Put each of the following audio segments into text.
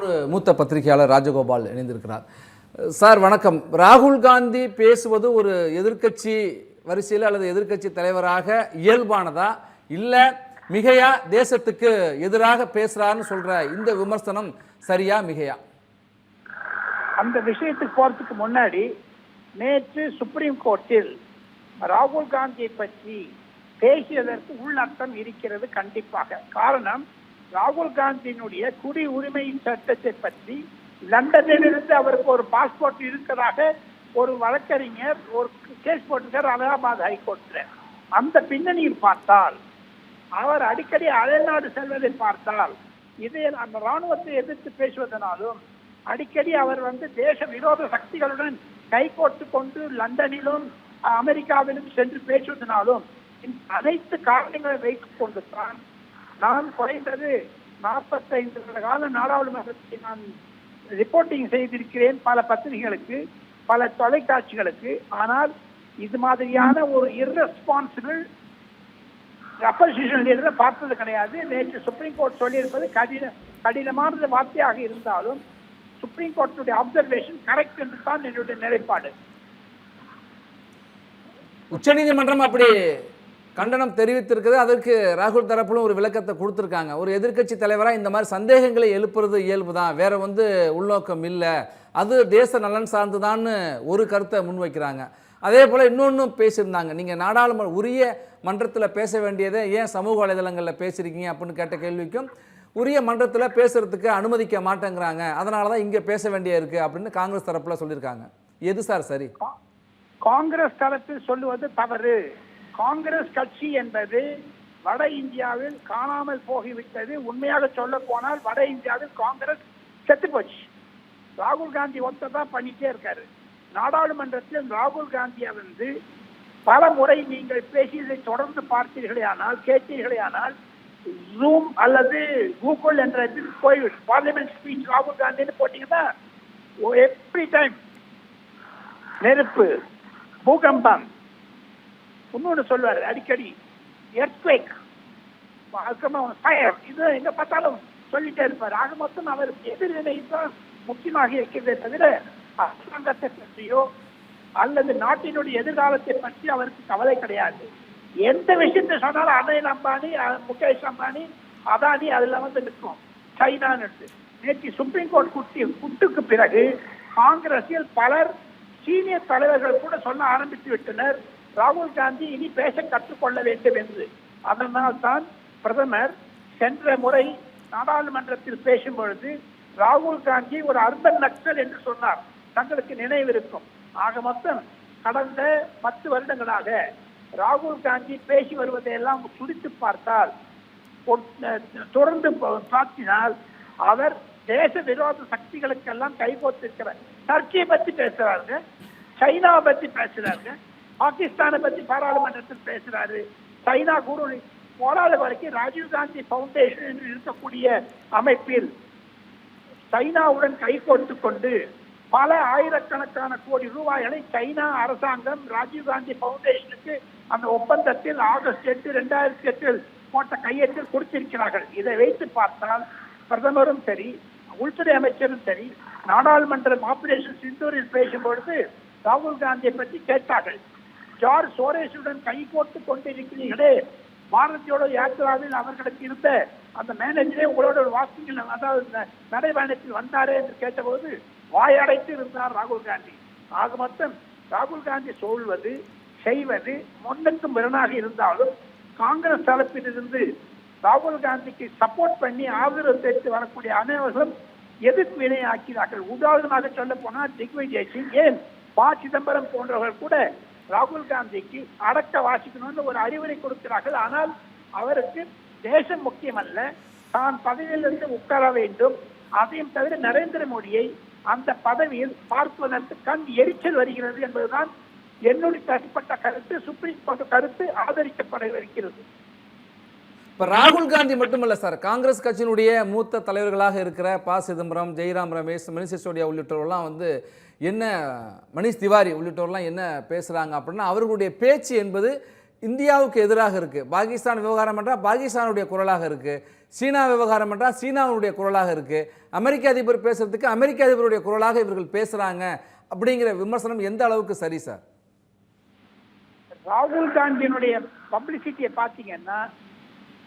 நம்மோடு மூத்த பத்திரிகையாளர் ராஜகோபால் இணைந்திருக்கிறார். சார் வணக்கம். ராகுல் காந்தி பேசுவது ஒரு எதிர்க்கட்சி வரிசையில் அல்லது எதிர்க்கட்சி தலைவராக இயல்பானதா? இல்லை மிகையா தேசத்துக்கு எதிராக பேசுறாருன்னு சொல்ற இந்த விமர்சனம் சரியா மிகையா? அந்த விஷயத்துக்கு போறதுக்கு முன்னாடி நேற்று சுப்ரீம் கோர்ட்டில் ராகுல் காந்தியை பற்றி பேசியதற்கு உள்ளர்த்தம் இருக்கிறது கண்டிப்பாக. காரணம் ராகுல் காந்தியினுடைய குடி உரிமை சட்டத்தை பற்றி லண்டனிலிருந்து அவருக்கு ஒரு பாஸ்போர்ட் இருக்கிறதாக ஒரு வழக்கறிஞர் ஒரு கேஸ் போட்டிருக்கார் அலகாபாத் ஹைகோர்ட்ல. அந்த பின்னணியில் பார்த்தால் அவர் அடிக்கடி அயல்நாடு செல்வதை பார்த்தால் இதை அந்த ராணுவத்தை எதிர்த்து பேசுவதனாலும் அடிக்கடி அவர் வந்து தேச விரோத சக்திகளுடன் கைகோட்டு கொண்டு லண்டனிலும் அமெரிக்காவிலும் சென்று பேசுவதனாலும் அனைத்து காரணங்களை வைத்துக் கொண்டு தான் நான் குறைந்தது நாற்பத்தைந்து கால நாடாளுமன்றத்தை நான் ரிப்போர்ட்டிங் செய்திருக்கிறேன் பல பத்திரிகைகளுக்கு பல தொலைக்காட்சிகளுக்கு. ஆனால் இது மாதிரியான ஒரு இர்ரெஸ்பான்சிபிள் அப்போசிஷன் லீடரை பார்த்தது கிடையாது. நேற்று சுப்ரீம் கோர்ட் சொல்லியிருப்பது கடின கடினமான வார்த்தையாக இருந்தாலும் சுப்ரீம் கோர்ட்டுடைய அப்சர்வேஷன் கரெக்ட் என்று தான் என்னுடைய நிலைப்பாடு. உச்சநீதிமன்றம் அப்படி கண்டனம் தெரிவித்திருக்குது அதற்கு ராகுல் தரப்பிலும் ஒரு விளக்கத்தை கொடுத்துருக்காங்க. ஒரு எதிர்க்கட்சி தலைவராக இந்த மாதிரி சந்தேகங்களை எழுப்புறது இயல்பு தான் வேற வந்து உள்நோக்கம் இல்லை. அது தேச நலன் சார்ந்துதான்னு ஒரு கருத்தை முன்வைக்கிறாங்க. அதே போல் இன்னொன்றும் பேசியிருந்தாங்க. நீங்கள் நாடாளுமன்ற உரிய மன்றத்தில் பேச வேண்டியதை ஏன் சமூக வலைதளங்களில் பேசுகிறீங்க அப்படின்னு கேட்ட கேள்விக்கும் உரிய மன்றத்தில் பேசுகிறதுக்கு அனுமதிக்க மாட்டேங்கிறாங்க. அதனால தான் இங்கே பேச வேண்டிய இருக்குது அப்படின்னு காங்கிரஸ் தரப்பில் சொல்லியிருக்காங்க. எது சார் சரி? காங்கிரஸ் தரப்பில் சொல்லுவது தவறு. காங்கிரஸ் கட்சி என்பது வட இந்தியாவில் காணாமல் போகிவிட்டது. உண்மையாக சொல்ல போனால் வட இந்தியாவில் காங்கிரஸ் செத்து போச்சு. ராகுல் காந்தி ஒத்ததா பண்ணிட்டே இருக்காரு. நாடாளுமன்றத்தில் ராகுல் காந்தியை வந்து பல முறை நீங்கள் பேசியதை தொடர்ந்து பார்த்தீர்களே ஆனால் கேட்டீர்களே ஆனால் ஜூம் அல்லது கூகுள் என்ற இதில் போய் பார்லிமெண்ட் ஸ்பீச் ராகுல் காந்தின்னு போட்டீங்கன்னா எவ்ரி டைம் நெருப்பு பூகம்பம் இன்னொன்று சொல்லுவாரு அடிக்கடி எர்த்வேக் ஃபயர் இது எங்க பார்த்தாலும் சொல்லிட்டே இருப்பார். ஆக மொத்தம் அவர் எதிர்வினை தான் முக்கியமாக இருக்கிறதே தவிர அரசாங்கத்தை பற்றியோ அல்லது நாட்டினுடைய எதிர்காலத்தை பற்றி அவருக்கு கவலை கிடையாது. எந்த விஷயத்தை சொன்னாலும் அனில் அம்பானி அஹ், முகேஷ் அம்பானி அதானி அதுல வந்து நிற்கும். சைனான்னு நேற்று சுப்ரீம் கோர்ட் குட்டி குட்டுக்கு பிறகு காங்கிரஸில் பலர் சீனியர் தலைவர்கள் கூட சொல்ல ஆரம்பித்து விட்டனர். ராகுல் காந்தி இனி பேச கற்றுக்கொள்ள வேண்டும் என்று. அதனால் தான் பிரதமர் சென்ற முறை நாடாளுமன்றத்தில் பேசும் பொழுது ராகுல் காந்தி ஒரு அர்பன் நக்சல் என்று சொன்னார். தங்களுக்கு நினைவிருக்கும். ஆக மொத்தம் கடந்த பத்து வருடங்களாக ராகுல் காந்தி பேசி வருவதையெல்லாம் சுடித்து பார்த்தால் தொடர்ந்து பார்த்தினால் அவர் தேச விரோத சக்திகளுக்கெல்லாம் கைகோத்திருக்கிறார். டர்க்கியை பத்தி பேசுறாருங்க சைனாவை பத்தி பேசுறாருங்க பாகிஸ்தானை பத்தி பாராளுமன்றத்தில் பேசுறாரு. சைனா குரு போராத வரைக்கும் ராஜீவ் காந்தி பவுண்டேஷன் என்று இருக்கக்கூடிய அமைப்பில் சைனாவுடன் கைகோர்த்து கொண்டு பல ஆயிரக்கணக்கான கோடி ரூபாய்களை சைனா அரசாங்கம் ராஜீவ்காந்தி பவுண்டேஷனுக்கு அந்த ஒப்பந்தத்தில் ஆகஸ்ட் எட்டு ரெண்டாயிரத்தி எட்டில் போட்ட கையெழுத்தில் கொடுத்திருக்கிறார்கள். இதை வைத்து பார்த்தால் பிரதமரும் சரி உள்துறை அமைச்சரும் சரி நாடாளுமன்றம் ஆபரேஷன் சிந்தூரில் பேசும்பொழுது ராகுல் காந்தியை பற்றி கேட்டார்கள். ஜார்ஜ் சோரேஷுடன் கை கோர்த்து கொண்டிருக்கிறீர்களே. பாரதியோட யாத்திராவில் அவர்களுக்கு இருந்த அந்த மேனேஜரே உங்களோட ஒரு வாக்கிங்கில் அதாவது இந்த நடைபயணத்தில் வந்தாரே என்று கேட்டபோது வாயடைத்து இருந்தார் ராகுல் காந்தி. ஆக மொத்தம் ராகுல் காந்தி சொல்வது செய்வது முன்னுக்கும் பிறனாக இருந்தாலும் காங்கிரஸ் தரப்பிலிருந்து ராகுல் காந்திக்கு சப்போர்ட் பண்ணி ஆதரவு தெரிவித்து வரக்கூடிய அனைவர்களும் எதிர்ப்பு வினையாக்கிறார்கள் உதாரணமாக சொல்ல போனால் திக்விஜய் சிங் ஏன் ப சிதம்பரம் போன்றவர்கள் கூட ராகுல் காந்திக்கு அடக்க வாசிக்கணும்னு ஒரு அறிவுரை கொடுக்கிறார்கள். ஆனால் அவருக்கு தேசம் முக்கியமல்ல. தான் பதவியிலிருந்து உட்கார வேண்டும். அதையும் தவிர நரேந்திர மோடியை அந்த பதவியில் பார்ப்பதற்கு கண் எரிச்சல் வருகிறது என்பதுதான் என்னுடைய தனிப்பட்ட கருத்து. சுப்ரீம் கோர்ட் கருத்து ஆதரிக்கப்பட இருக்கிறது. இப்போ ராகுல் காந்தி மட்டுமல்ல சார். காங்கிரஸ் கட்சியினுடைய மூத்த தலைவர்களாக இருக்கிற ப சிதம்பரம் ஜெய்ராம் ரமேஷ் மணிஷ் சிசோடியா உள்ளிட்டவர்கள்லாம் வந்து என்ன மணிஷ் திவாரி உள்ளிட்டோர்லாம் என்ன பேசுகிறாங்க அப்படின்னா அவர்களுடைய பேச்சு என்பது இந்தியாவுக்கு எதிராக இருக்குது பாகிஸ்தான் விவகாரம் என்றால் பாகிஸ்தானுடைய குரலாக இருக்குது சீனா விவகாரம் என்றால் சீனாவுடைய குரலாக இருக்குது அமெரிக்க அதிபர் பேசுறதுக்கு அமெரிக்க அதிபருடைய குரலாக இவர்கள் பேசுகிறாங்க அப்படிங்கிற விமர்சனம் எந்த அளவுக்கு சரி சார்? ராகுல் காந்தியினுடைய பப்ளிசிட்டியை பார்த்தீங்கன்னா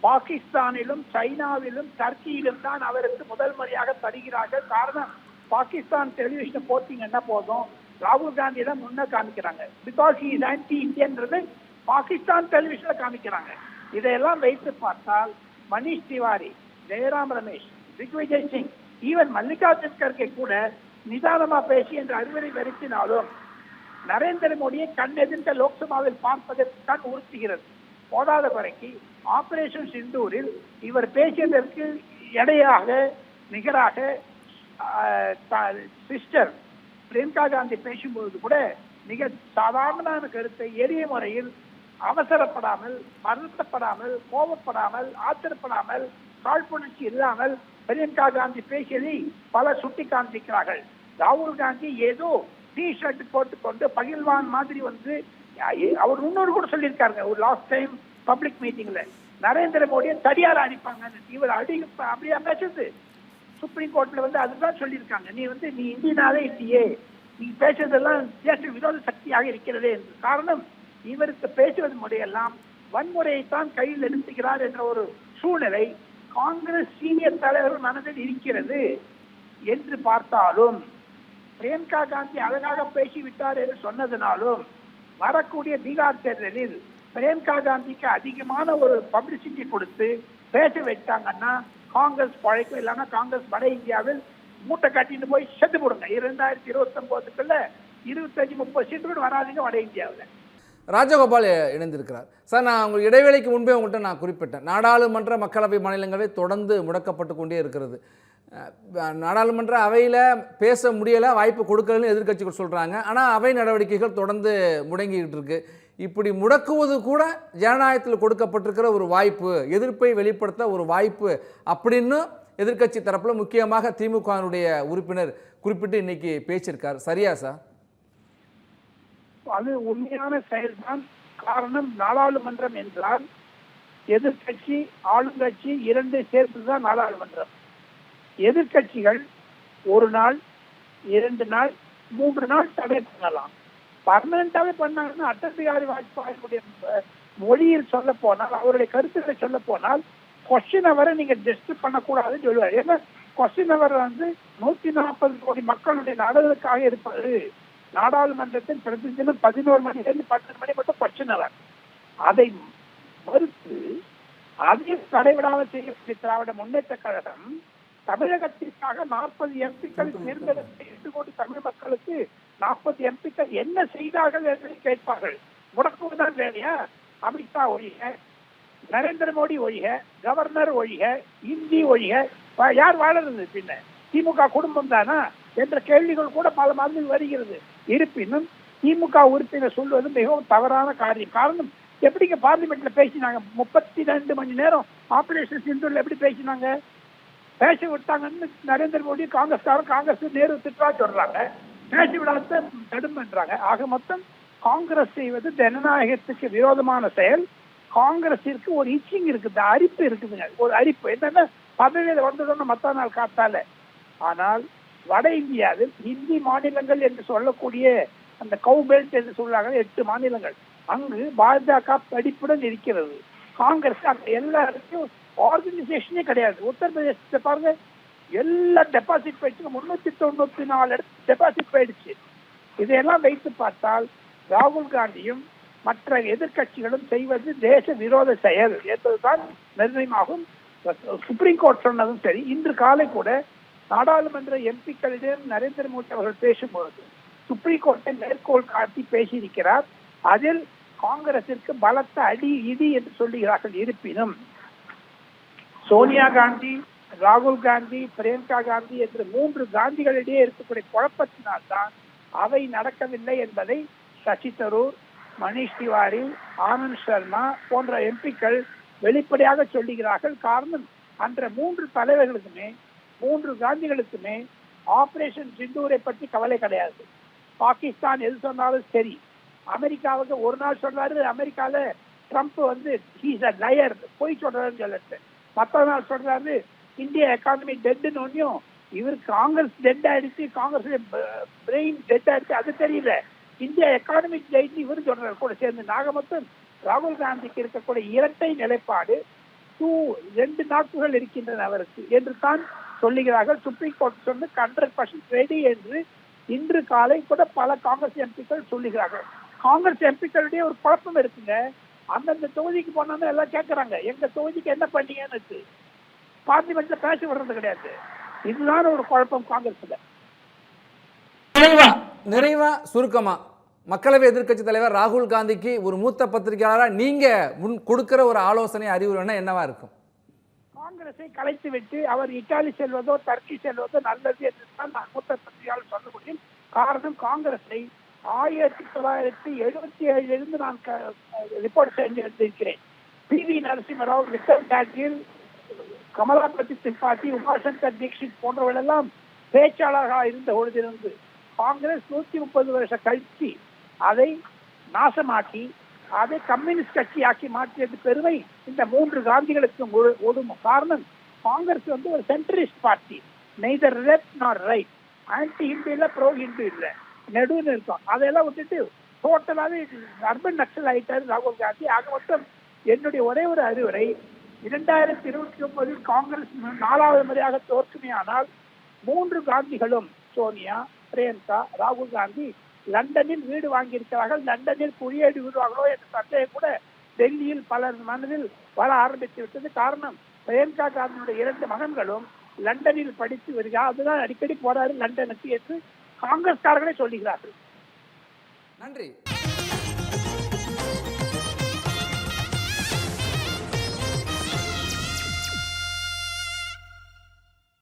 பாகிஸ்தானிலும் சைனாவிலும் டர்க்கியிலும் தான் அவருக்கு முதல் முறையாக தருகிறார்கள் காரணம் பாகிஸ்தான் டெலிவிஷன் போட்டீங்கன்னா போதும்? ராகுல் காந்தி தான் முன்ன காமிக்கிறாங்க. பிகாஸ் இஸ் ஆன்டி இந்தியன்றது பாகிஸ்தான் டெலிவிஷன்ல காமிக்கிறாங்க. இதையெல்லாம் வைத்து பார்த்தால் மணிஷ் திவாரி ஜெயராம் ரமேஷ் திக்விஜய் சிங் ஈவன் மல்லிகார்ஜுன் கர்கே கூட நிதானமா பேசி என்று அறிவுரை வருத்தினாலும் நரேந்திர மோடியை கண் எதிர்க்க லோக்சபாவில் பார்ப்பதற்கு உறுத்துகிறது. போதாத வரைக்கு ஆபரேஷன் சிந்தூரில் இவர் பேசியதற்கு எடையாக நிகராக சிஸ்டர் பிரியங்கா காந்தி பேசும்போது கூட மிக சாதாரணமான கருத்தை எளிய முறையில் அவசரப்படாமல் வருத்தப்படாமல் கோபப்படாமல் ஆத்திரப்படாமல் காழ்ப்புணர்ச்சி இல்லாமல் பிரியங்கா காந்தி பேசியதை பல சுட்டி காண்பிக்கிறார்கள். ராகுல் காந்தி ஏதோ டி ஷர்ட் போட்டுக்கொண்டு பகில்வான் மாதிரி வந்து அவர் இன்னொரு கூட சொல்லியிருக்காருங்க ஒரு லாஸ்ட் டைம் பப்ளிக் மீட்டிங்ல நரேந்திர மோடியை தடியார அடிப்பாங்க இவர் அடி அப்படியா பேசுறது சுப்ரீம் கோர்ட்ல வந்து அதுதான் சொல்லியிருக்காங்க. நீ வந்து நீ இந்தியனாவே இல்லையே. நீ பேசுறதெல்லாம் தேச விரோத சக்தியாக இருக்கிறதே என்று. காரணம் இவருக்கு பேசுவது முறையெல்லாம் வன்முறையைத்தான் கையில் எடுத்துகிறார் என்ற ஒரு சூழ்நிலை காங்கிரஸ் சீனியர் தலைவர் மனதில் இருக்கிறது என்று பார்த்தாலும் பிரியங்கா காந்தி அழகாக பேசிவிட்டார் என்று சொன்னதினாலும் வரக்கூடிய பீகார் தேர்தலில் பிரியங்கா காந்திக்கு அதிகமான ஒரு பப்ளிசிட்டி கொடுத்து பேச வைத்தாங்கன்னா காங்கிரஸ் பழைக்கும் இல்லைன்னா காங்கிரஸ் வட இந்தியாவில் மூட்டை கட்டிட்டு போய் செத்து போடுங்க. இரண்டாயிரத்தி இருபத்தி ஒன்பதுக்குள்ள இருபத்தஞ்சு முப்பது சீட்டுகள் வராதுங்க வட இந்தியாவில். ராஜகோபால் இணைந்திருக்கிறார். சார் நான் உங்கள் இடைவேளைக்கு முன்பே உங்கள்கிட்ட நான் குறிப்பிட்டேன். நாடாளுமன்ற மக்களவை மாநிலங்களவை தொடர்ந்து முடக்கப்பட்டு கொண்டே இருக்கிறது. நாடாளுமன்ற அவையில் பேச முடியலை வாய்ப்பு கொடுக்கலன்னு எதிர்கட்சிகள் சொல்கிறாங்க ஆனால் அவை நடவடிக்கைகள் தொடர்ந்து முடங்கிக்கிட்டு இருக்குது இப்படி முடக்குவது கூட ஜனநாயகத்தில் கொடுக்கப்பட்டிருக்கிற ஒரு வாய்ப்பு எதிர்ப்பை வெளிப்படுத்த ஒரு வாய்ப்பு அப்படின்னு எதிர்கட்சி தரப்பில் முக்கியமாக திமுகவினுடைய உறுப்பினர் குறிப்பிட்டு இன்னைக்கு பேசியிருக்கார். சரியா சார்? அது உண்மையான செயல்தான். காரணம் நாடாளுமன்றம் என்றால் எதிர்க்கட்சி ஆளுங்கட்சி இரண்டு சேர்த்துதான் நாடாளுமன்றம். எதிர்க்கட்சிகள் ஒரு நாள் இரண்டு நாள் மூன்று நாள் தடை பண்ணலாம். பர்மனண்டாவே பண்ணாங்கன்னா அட்டல் பிகாரி வாஜ்பாயினுடைய மொழியில் சொல்ல போனால் அவருடைய கருத்துக்களை சொல்ல போனால் கொஸ்டின் அவரை நீங்க ஜஸ்ட் பண்ணக்கூடாதுன்னு சொல்லுவார். ஏன்னா கொஸ்டின் அவர் வந்து நூத்தி நாற்பது கோடி மக்களுடைய நலனுக்காக இருப்பது. நாடாளுமன்றத்தில் பிரதி தினம் பதினோரு மணிலேருந்து பன்னெண்டு மணி மட்டும் கொஸ்டின் அவர் அதை மறுத்து அதையும் தடைவிடாமல் செய்யக்கூடிய திராவிட முன்னேற்ற கழகம் தமிழகத்திற்காக நாற்பது எம்பிக்கள் தேர்ந்தெடுத்த எட்டு கோடி தமிழ் மக்களுக்கு நாற்பது எம்பிக்கள் என்ன செய்தார்கள் என்று கேட்பார்கள். முடக்குவதுதான் வேலையா? அமித்ஷா ஒழிக நரேந்திர மோடி ஒழிக கவர்னர் ஒழிக இந்தி ஒழிக யார் வாழறது பின்ன? திமுக குடும்பம் தானா? என்ற கேள்விகள் கூட பல மாதிரி வருகிறது. இருப்பினும் திமுக உறுப்பினர் சொல்வது மிகவும் தவறான காரியம். காரணம் எப்படிங்க பார்லிமெண்ட்ல பேசினாங்க? முப்பத்தி ரெண்டு மணி நேரம் ஆபரேஷன் சிந்தூர்ல எப்படி பேசினாங்க? பேச விட்டாங்கன்னு நரேந்திர மோடி காங்கிரஸ்காரன் காங்கிரஸ் நேரு திட்டா சொல்றாங்க. பேசி விடாத தடும் என்றாங்க. ஆக மொத்தம் காங்கிரஸ் செய்வது ஜனநாயகத்துக்கு விரோதமான செயல். காங்கிரஸிற்கு ஒரு இச்சிங் இருக்குது அரிப்பு இருக்குதுங்க. ஒரு அரிப்பு. என்னன்னா பதவியில வந்ததுன்னு மத்த நாள் காத்தால. ஆனால் வட இந்தியாவில் இந்தி மாநிலங்கள் என்று சொல்லக்கூடிய அந்த கவு பெல்ட் என்று சொல்றாங்க எட்டு மாநிலங்கள். அங்கு பாஜக படிப்புடன் இருக்கிறது. காங்கிரஸ் அங்க எல்லாருக்கும் ஆர்கனைசேஷனே கிடையாது. உத்தரப்பிரதேசத்தை பாருங்க எல்லா டெபாசிட் போயிடுச்சு முன்னூத்தி தொண்ணூத்தி நாலு டெபாசிட் போயிடுச்சு. இதையெல்லாம் வைத்து பார்த்தால் ராகுல் காந்தியும் மற்ற எதிர்க்கட்சிகளும் செய்வது தேச விரோத செயல் என்பதுதான் நிர்ணயமாகும். சுப்ரீம் கோர்ட் சொன்னதும் சரி. இன்று காலை கூட நாடாளுமன்ற எம்பிக்களிடம் நரேந்திர மோடி அவர்கள் பேசும்போது சுப்ரீம் கோர்ட்டை மேற்கோள் காட்டி பேசியிருக்கிறார். அதில் காங்கிரசிற்கு பலத்த அடி இடி என்று சொல்லுகிறார்கள். இருப்பினும் சோனியா காந்தி ராகுல் காந்தி பிரியங்கா காந்தி என்று மூன்று காந்திகளிடையே இருக்கக்கூடிய குழப்பத்தினால்தான் அவை நடக்கவில்லை என்பதை சசி தரூர் மணிஷ் திவாரி ஆனந்த் சர்மா போன்ற எம்பிக்கள் வெளிப்படையாக சொல்லுகிறார்கள். காரணம் அன்ற மூன்று தலைவர்களுக்குமே மூன்று காந்திகளுக்குமே ஆபரேஷன் சிந்தூரை பற்றி கவலை கிடையாது. பாகிஸ்தான் எது சொன்னாலும் சரி. அமெரிக்காவுக்கு ஒரு நாள் சொல்றாரு அமெரிக்கால ட்ரம்ப் வந்து ஹீஸ் அ லயர் போய் சொல்றாருன்னு சொல்லிட்டு. மற்ற நாள் சொல்றாரு இந்தியா எக்கானமி டெட்னு ஒன்றையும் இவர் காங்கிரஸ் டெட் ஆயிடுச்சு காங்கிரஸ் பிரெயின் டெட் ஆயிடுச்சு அது தெரியல. இந்தியா எக்கானமி டெட் இவர் சொல்றாரு. கூட சேர்ந்து நாகமத்தன் ராகுல் காந்திக்கு இருக்கக்கூடிய இரட்டை நிலைப்பாடு டூ ரெண்டு நாட்கள் இருக்கின்றன அவருக்கு. என்று தான் சொல்லுகிறார்கள். சுப்ரீம் கோர்ட் சொன்னு ஹண்ட்ரட் பர்சன்ட் ரெடி என்று இன்று காலை கூட பல காங்கிரஸ் எம்பிக்கள் சொல்லுகிறார்கள். காங்கிரஸ் எம்பிக்களுடைய ஒரு குழப்பம் இருக்குங்க. அந்தந்த தொகுதிக்கு போனோம்னா எல்லாம் கேட்கறாங்க எங்க தொகுதிக்கு என்ன பண்ணீங்கன்னு பார்லிமெண்ட்ல பேச விடுறது கிடையாது. இதுதான் ஒரு குழப்பம் காங்கிரஸ்ல. நிறைவா நிறைவா சுருக்கமா. மக்களவை எதிர்க்கட்சி தலைவர் ராகுல் காந்திக்கு ஒரு மூத்த பத்திரிகையாளரா நீங்க முன் கொடுக்கிற ஒரு ஆலோசனை அறிவுரைன்னா என்னவா இருக்கும்? காங்கிரஸை கலைத்து விட்டு அவர் இத்தாலி செல்வதோ டர்க்கி செல்வதோ நல்லது என்று தான் நான் மூத்த பத்திரிகையாளர் சொல்ல முடியும். காரணம் காங்கிரஸை ஆயிரத்தி தொள்ளாயிரத்தி எழுபத்தி ஏழிலிருந்து நான் ரிப்போர்ட் செஞ்சு எடுத்திருக்கிறேன் பி வி நரசிம்மராவ் விக்ரம் கமலா பத்தி திரிபாதி உமாசங்கர் தீக்ஷித் போன்றவர்களெல்லாம் பேச்சாளராக இருந்த பொழுதிலிருந்து காங்கிரஸ் நூத்தி முப்பது வருஷம் கழிச்சு அதை நாசமாக்கி அதை கம்யூனிஸ்ட் கட்சியாக்கி மாற்றியது பெருமை இந்த மூன்று காந்திகளுக்கும் ஒ- காரணம். காங்கிரஸ் வந்து ஒரு centrist party neither left nor right anti Hindu இல்ல ப்ரோ ஹிந்து இல்ல. நடுவில் இருக்கும். அதையெல்லாம் விட்டுட்டு டோட்டலாகவே அர்பன் நக்சல் ஆயிட்டாரு ராகுல் காந்தி. ஆக மொத்தம் என்னுடைய ஒரே ஒரு அறிவுரை இரண்டாயிரத்தி இருபத்தி ஒன்பதில் காங்கிரஸ் நாலாவது முறையாக தோற்றுமையானால் மூன்று காந்திகளும் சோனியா பிரியங்கா ராகுல் காந்தி லண்டனில் வீடு வாங்கியிருக்கிறார்கள். லண்டனில் குடியேறி விடுவார்களோ என்ற சந்தேகம் கூட டெல்லியில் பலர் மனதில் வர ஆரம்பித்து விட்டது. காரணம் பிரியங்கா காந்தியுடைய இரண்டு மகன்களும் லண்டனில் படித்து வருகிறார். அதுதான் அடிக்கடி போறாரு லண்டனுக்கு என்று காங்கிரஸ்காரர்களே சொல்லுகிறார்கள். நன்றி.